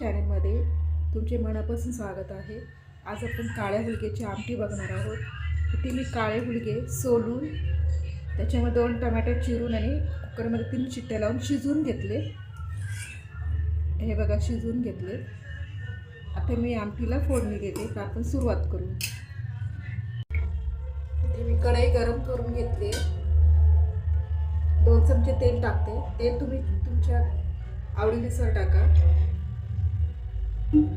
चॅनलमध्ये तुमचे मनापासून स्वागत आहे. आज आपण काळ्या हुलग्याची आमटी बघणार आहोत. ती मी काळे हुलगे सोलून त्याच्यामध्ये दोन टमॅटो चिरून आणि कुकरमध्ये तीन चिट्ट्या लावून शिजवून घेतले. हे बघा शिजवून घेतले. आता मी आमटीला फोडणी देते. तर आपण सुरुवात करू. ते मी कढई गरम करून घेतली. दोन चमचे तेल टाकते. तेल तुम्ही तुमच्या आवडीनुसार टाका. कांदा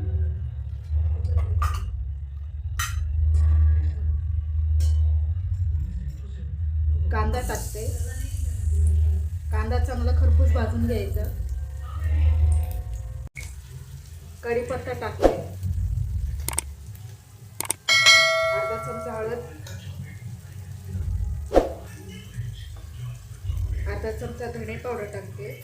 टाकते. कांदा चांगला खरपूस भाजून घ्यायचा. कढीपत्ता टाकते. अर्धा चमचा हळद. अर्धा चमचा धणे पावडर टाकते.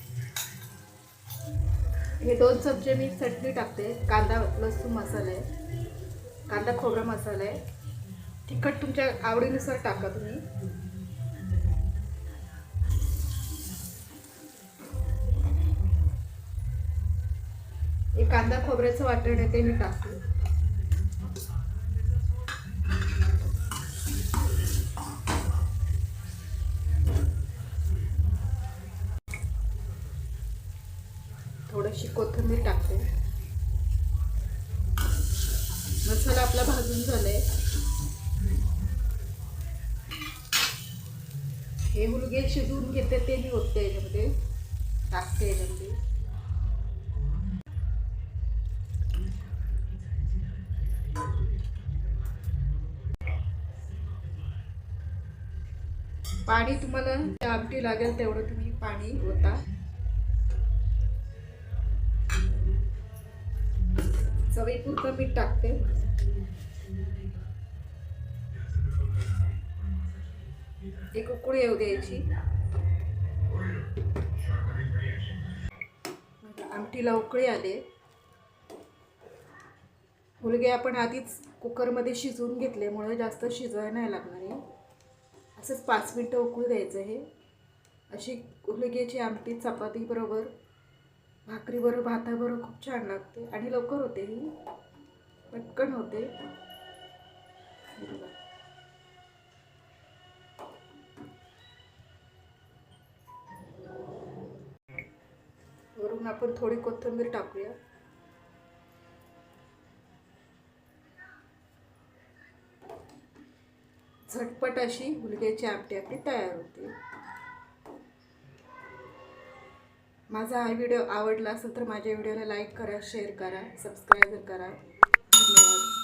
हे दोन चमचे मी चटणी टाकते. कांदा लसूण मसाला आहे. कांदा खोबरा मसाला आहे. तिखट तुमच्या आवडीनुसार टाका तुम्ही. हे कांदा खोबऱ्याचं वाटण आहे ते मी टाकते. थोडीशी कोथिंबीर टाकते. मसाला आपला भाजून झालाय. हे मुलगे शिजवून घेते ते मी ओतते याच्यामध्ये. टाकते याच्यामध्ये. पाणी तुम्हाला आमटी लागेल तेवढं तुम्ही पाणी होता चवीपुरतं मीठ टाकते. एक उकळी येऊ द्यायची. आमटीला उकळी आले. मुलगे आपण आधीच कुकरमध्ये शिजवून घेतल्यामुळे जास्त शिजवायला नाही लागणार आहे. असंच पाच मिनटं उकळू द्यायचं हे अशी हुलग्याची आमटी चपातीबरोबर भाकरीबरोबर भाताबरोबर खूप छान लागते. आणि लवकर होते ही. पटकन होते. वरून आपण थोडी कोथिंबीर टाकूया. झटपट अशी मुलग्याची आमटी आपली तयार होते. माझा हा व्हिडिओ आवडला असेल तर माझ्या व्हिडिओला लाईक करा शेअर करा सबस्क्राईब करा. धन्यवाद.